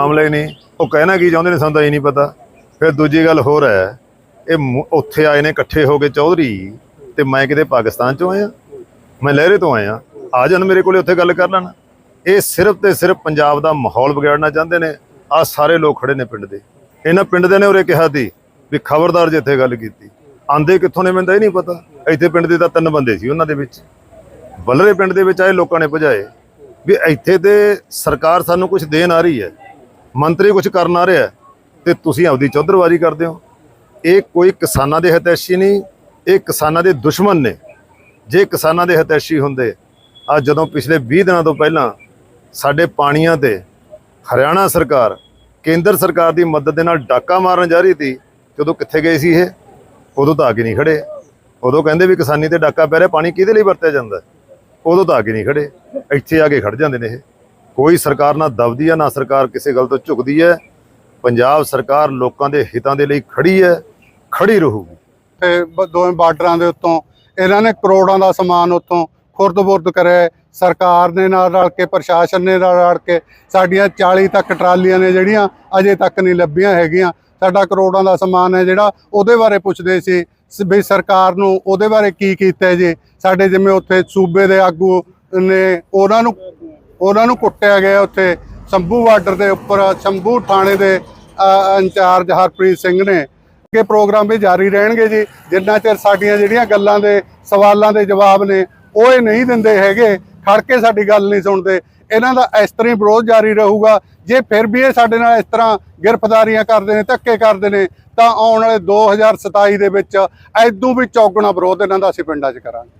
ਮਾਮਲੇ ਨੇ ਉਹ ਕਹਿਣਾ ਕੀ ਚਾਹੁੰਦੇ ਨੇ ਸਾਨੂੰ ਤਾਂ ਇਹ ਨਹੀਂ ਪਤਾ। ਫਿਰ ਦੂਜੀ ਗੱਲ ਹੋਰ ਹੈ, ਇਹ ਉੱਥੇ ਆਏ ਨੇ ਇਕੱਠੇ ਹੋ ਕੇ ਚੌਧਰੀ ਤੇ ਮੈਂ ਕਿਤੇ ਪਾਕਿਸਤਾਨ ਚੋਂ ਆਇਆ। ਮੈਂ ਲਹਿਰੇ ਤੋਂ ਆਇਆ। ਆ ਜਾਣ ਮੇਰੇ ਕੋਲੇ, ਉੱਥੇ ਗੱਲ ਕਰ ਲੈਣ। ਇਹ ਸਿਰਫ ਤੇ ਸਿਰਫ ਪੰਜਾਬ ਦਾ ਮਾਹੌਲ ਵਿਗਾੜਨਾ ਚਾਹੁੰਦੇ ਨੇ। ਆ ਸਾਰੇ ਲੋਕ ਖੜੇ ਨੇ ਪਿੰਡ ਦੇ। ਇਹਨਾਂ ਪਿੰਡ ਦੇ ਨੇ ਉਰੇ ਕਿਹਾ ਸੀ ਵੀ ਖਬਰਦਾਰ ਜੇ ਇੱਥੇ ਗੱਲ ਕੀਤੀ। ਆਂਦੇ ਕਿੱਥੋਂ ਨੇ, ਮੈਨੂੰ ਤਾਂ ਇਹ ਨਹੀਂ ਪਤਾ। ਇੱਥੇ ਪਿੰਡ ਦੇ ਤਾਂ ਤਿੰਨ ਬੰਦੇ ਸੀ ਉਹਨਾਂ ਦੇ ਵਿੱਚ। ਬੱਲਰੇ ਪਿੰਡ ਦੇ ਵਿੱਚ ਆਏ, ਲੋਕਾਂ ਨੇ ਭਜਾਏ ਵੀ ਇੱਥੇ ਤੇ ਸਰਕਾਰ ਸਾਨੂੰ ਕੁਝ ਦੇਣ ਆ ਰਹੀ ਹੈ। ਮੰਤਰੀ ਕੁਝ ਕਰਨ ਆ ਰਿਹਾ ਹੈ, ਤੇ ਤੁਸੀਂ ਆਪਦੀ ਚੌਧਰਵਾਰੀ ਕਰਦੇ ਹੋ। ਇਹ ਕੋਈ ਕਿਸਾਨਾਂ ਦੇ ਹਿਤੈਸ਼ੀ ਨਹੀਂ ਇਹ ਕਿਸਾਨਾਂ ਦੇ ਦੁਸ਼ਮਣ ਨੇ। ਜੇ ਕਿਸਾਨਾਂ ਦੇ ਹਿਤੈਸ਼ੀ ਹੁੰਦੇ ਆ ਜਦੋਂ ਪਿਛਲੇ 20 ਦਿਨਾਂ ਤੋਂ ਪਹਿਲਾਂ ਸਾਡੇ ਪਾਣੀਆਂ ਤੇ ਹਰਿਆਣਾ ਸਰਕਾਰ ਕੇਂਦਰ ਸਰਕਾਰ ਦੀ ਮਦਦ ਦੇ ਨਾਲ ਡਾਕਾ ਮਾਰਨ ਜਾ ਰਹੀ ਸੀ ਤੇ ਉਦੋਂ ਕਿੱਥੇ ਗਏ ਸੀ ਇਹ? ਉਦੋਂ ਤਾਂ ਆ ਕੇ ਨਹੀਂ ਖੜੇ। ਉਦੋਂ ਕਹਿੰਦੇ ਵੀ ਕਿਸਾਨੀ ਤੇ ਡਾਕਾ ਪੈ ਰਿਹਾ ਪਾਣੀ ਕਿਹਦੇ ਲਈ ਵਰਤਿਆ ਜਾਂਦਾ? ਉਦੋਂ ਤਾਂ ਆ ਕੇ ਨਹੀਂ ਖੜੇ। ਇੱਥੇ ਆ ਕੇ ਖੜ ਜਾਂਦੇ ਨੇ ਇਹ। ਕੋਈ ਸਰਕਾਰ ਨਾ ਦਬਦੀ ਹੈ ਨਾ ਸਰਕਾਰ ਕਿਸੇ ਗੱਲ ਤੋਂ ਝੁਕਦੀ ਹੈ। ਪੰਜਾਬ ਸਰਕਾਰ ਲੋਕਾਂ ਦੇ ਹਿੱਤਾਂ ਦੇ ਲਈ ਖੜੀ ਹੈ, ਖੜੀ ਰਹੂਗੀ। ਤੇ ਦੋਵੇਂ ਬਾਰਡਰਾਂ ਦੇ ਉੱਤੋਂ, ਇਹਨਾਂ ਨੇ ਕਰੋੜਾਂ ਦਾ ਸਮਾਨ ਉੱਤੋਂ ਖੁਰਦ-ਬੁਰਦ ਕਰਿਆ ਸਰਕਾਰ ਨੇ ਨਾਲ ਰਲ ਕੇ, ਪ੍ਰਸ਼ਾਸਨ ਨੇ ਨਾਲ ਰਲ ਕੇ, ਸਾਡੀਆਂ 40 ਤੱਕ ਟਰਾਲੀਆਂ ਨੇ ਜਿਹੜੀਆਂ ਅਜੇ ਤੱਕ ਨਹੀਂ ਲੱਭੀਆਂ ਹੈਗੀਆਂ। ਸਾਡਾ ਕਰੋੜਾਂ ਦਾ ਸਮਾਨ ਹੈ ਜਿਹੜਾ, ਉਹਦੇ ਬਾਰੇ ਪੁੱਛਦੇ ਸੀ। ਸ- ਵੀ ਸਰਕਾਰ ਨੂੰ ਉਹਦੇ ਬਾਰੇ ਕੀ ਕੀਤਾ ਜੀ? ਸਾਡੇ ਜਿਵੇਂ ਉੱਥੇ ਸੂਬੇ ਦੇ ਆਗੂ ਨੇ, ਉਹਨਾਂ ਨੂੰ ਉਹਨਾਂ ਨੂੰ ਕੁੱਟਿਆ ਗਿਆ ਉੱਥੇ। ਸ਼ੰਭੂ ਬਾਰਡਰ ਦੇ ਉੱਪਰ, ਸ਼ੰਭੂ ਥਾਣੇ ਦੇ ਇੰਚਾਰਜ ਹਰਪ੍ਰੀਤ ਸਿੰਘ ਨੇ ਕਿ ਪ੍ਰੋਗਰਾਮ ਵੀ ਜਾਰੀ ਰਹਿਣਗੇ ਜੀ। ਜਿੰਨਾ ਚਿਰ ਸਾਡੀਆਂ ਜਿਹੜੀਆਂ ਗੱਲਾਂ ਦੇ, ਸਵਾਲਾਂ ਦੇ ਜਵਾਬ ਨੇ, ਉਹ ਇਹ ਨਹੀਂ ਦਿੰਦੇ ਹੈਗੇ, ਖੜ ਕੇ ਸਾਡੀ ਗੱਲ ਨਹੀਂ ਸੁਣਦੇ। ਇਹਨਾਂ ਦਾ ਇਸ ਤਰ੍ਹਾਂ ਹੀ ਵਿਰੋਧ ਜਾਰੀ ਰਹੂਗਾ। ਜੇ ਫਿਰ ਵੀ ਇਹ ਸਾਡੇ ਨਾਲ ਇਸ ਤਰ੍ਹਾਂ ਗ੍ਰਿਫਤਾਰੀਆਂ ਕਰਦੇ ਨੇ, ਧੱਕੇ ਕਰਦੇ ਨੇ, ਤਾਂ ਆਉਣ ਵਾਲੇ 2027 ਦੇ ਵਿੱਚ ਐਦੋਂ ਵੀ ਚੌਗਣਾ ਵਿਰੋਧ ਇਹਨਾਂ ਦਾ ਅਸੀਂ ਪਿੰਡਾਂ 'ਚ ਕਰਾਂਗੇ।